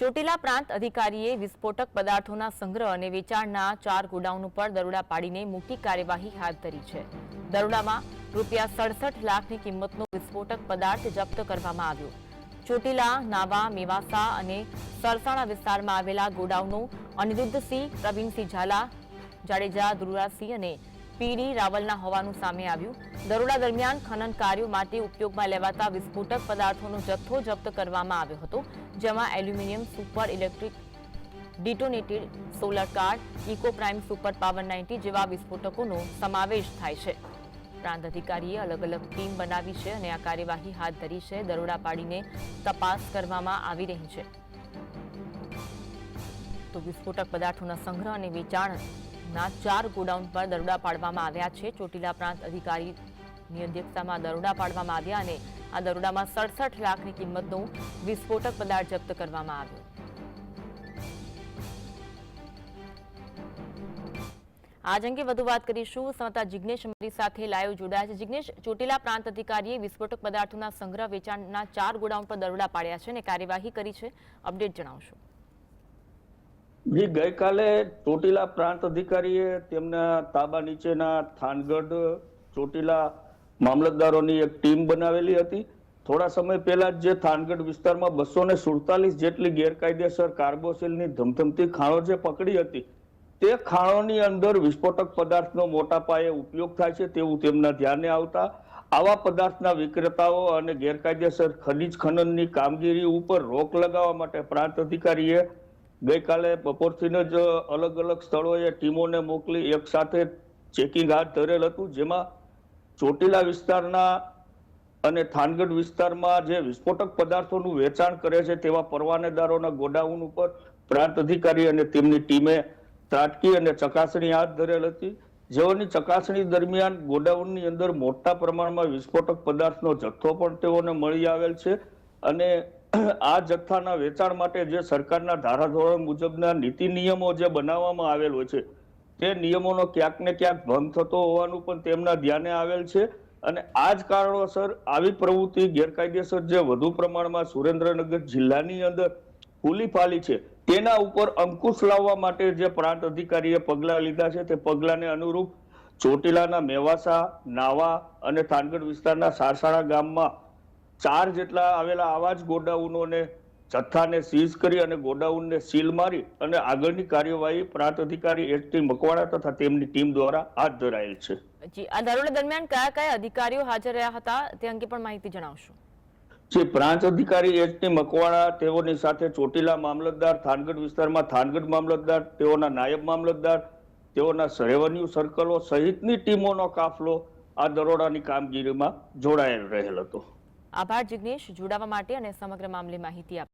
ચોટીલા પ્રાંત અધિકારીએ વિસ્ફોટક પદાર્થોના સંગ્રહ અને વેચાણના ચાર ગોડાઉન ઉપર દરોડા પાડીને મોટી કાર્યવાહી હાથ ધરી છે. દરોડામાં રૂપિયા સડસઠ લાખની કિંમતનો વિસ્ફોટક પદાર્થ જપ્ત કરવામાં આવ્યો. ચોટીલા, નાવા, મેવાસા અને સરસાણા વિસ્તારમાં આવેલા ગોડાઉનો અનિરુદ્ધસિંહ, પ્રવીણસિંહ ઝાલા, જાડેજા, ધ્રુરાસિંહ અને પીડી રાવલના હોવાનું સામે આવ્યું. દરોડા દરમિયાન ખનન કાર્યો માટે ઉપયોગમાં લેવાતા વિસ્ફોટક પદાર્થોનો જથ્થો જપ્ત કરવામાં આવ્યો હતો, જેમાં aluminium, super electric, detonated solar card eco prime super power ninety જેવા વિસ્ફોટકોનો સમાવેશ થાય છે. પ્રાંત અધિકારીએ અલગ અલગ ટીમ બનાવી છે અને આ કાર્યવાહી હાથ ધરી છે. દરોડા પાડીને તપાસ કરવામાં આવી રહી છે. તો વિસ્ફોટક પદાર્થોના સંગ્રહ અને વેચાણના ચાર ગોડાઉન પર દરોડા પાડવામાં આવ્યા છે. ચોટીલા પ્રાંત અધિકારીની અધ્યક્ષતામાં દરોડા પાડવામાં આવ્યા અને આ દરોડામાં સડસઠ લાખની કિંમતનો વિસ્ફોટક પદાર્થ જપ્ત કરવામાં આવ્યો. આજ અંગે વધુ વાત કરીશું. સંવાદદાતા જિગ્નેશ અમારી સાથે લાઈવ જોડાયા છે. જિગ્નેશ, ચોટીલા પ્રાંત અધિકારીએ વિસ્ફોટક પદાર્થોના સંગ્રહ વેચાણના ચાર ગોડાઉન પર દરોડા પાડ્યા છે અને કાર્યવાહી કરી છે. અપડેટ જણાવશો. જી, ગઈકાલે ચોટીલા પ્રાંત અધિકારીએ તેમના તાબા નીચેના થાનગઢ ચોટીલા મામલતદારોની એક ટીમ બનાવેલી હતી. થોડા સમય પહેલા જ થાનગઢ વિસ્તારમાં બસો ને સુડતાલીસ જેટલી ગેરકાયદેસર કાર્બોસિલની ધમધમતી ખાણો જે પકડી હતી, તે ખાણોની અંદર વિસ્ફોટક પદાર્થનો મોટા પાયે ઉપયોગ થાય છે તેવું તેમના ધ્યાને આવતા, આવા પદાર્થના વિક્રેતાઓ અને ગેરકાયદેસર ખનીજ ખનનની કામગીરી ઉપર રોક લગાવવા માટે પ્રાંત અધિકારીએ ગઈકાલે બપોરથી જ અલગ અલગ સ્થળોએ ટીમોને મોકલી એક સાથે ચેકિંગ હાથ ધરેલ હતું, જેમાં ચોટીલા વિસ્તારના અને થાનગઢ વિસ્તારમાં જે વિસ્ફોટક પદાર્થોનું વેચાણ કરે છે તેવા પરવાનેદારોના ગોડાઉન ઉપર પ્રાંત અધિકારી અને તેમની ટીમે ત્રાટકી અને ચકાસણી હાથ ધરેલ હતી. જેઓની ચકાસણી દરમિયાન ગોડાઉનની અંદર મોટા પ્રમાણમાં વિસ્ફોટક પદાર્થનો જથ્થો પણ તેઓને મળી આવેલ છે અને આ જથ્થાના વેચાણ માટે જે સરકારના ધારાધોરણ મુજબના નીતિ નિયમો જે બનાવવામાં આવેલ હોય છે, તે નિયમોનો ક્યાંક ને ક્યાંક ભંગ થતો હોવાનું પણ તેમના ધ્યાને આવેલ છે. અને આ જ કારણોસર આવી પ્રવૃત્તિ ગેરકાયદેસર જે વધુ પ્રમાણમાં સુરેન્દ્રનગર જિલ્લાની અંદર ફૂલી ફાલી છે, તેના ઉપર અંકુશ લાવવા માટે જે પ્રાંત અધિકારીએ પગલાં લીધા છે, તે પગલાંને અનુરૂપ ચોટીલાના મેવાસા, નાવા અને થાનગઢ વિસ્તારના સારસાણા ગામમાં ચાર જેટલા આવેલા આવા જ ગોડાઉનોને જથ્થાને સીઝ કરી અને ગોડાઉનને સીલ મારી અને આગળની કાર્યવાહી પ્રાંત અધિકારી એચ ટી મકવાણા તથા તેમની ટીમ દ્વારા હાથ ધરાયેલ છે. જી આ દરોડા દરમિયાન કયા કયા અધિકારીઓ હાજર રહ્યા હતા તે અંગે પણ માહિતી જણાવશો. જે પ્રાંત અધિકારી એચ ટી મકવાણા તેઓની સાથે ચોટીલા મામલતદાર થાનગઢ વિસ્તારમાં થાનગઢ મામલતદાર તેઓના નાયબ મામલતદાર તેઓના રેવન્યુ સર્કલો સહિતની ટીમોનો કાફલો આ દરોડાની કામગીરીમાં જોડાયેલ રહેલ હતો. આભાર જિગ્નેશ જોડાવા માટે અને સમગ્ર મામલે માહિતી આપ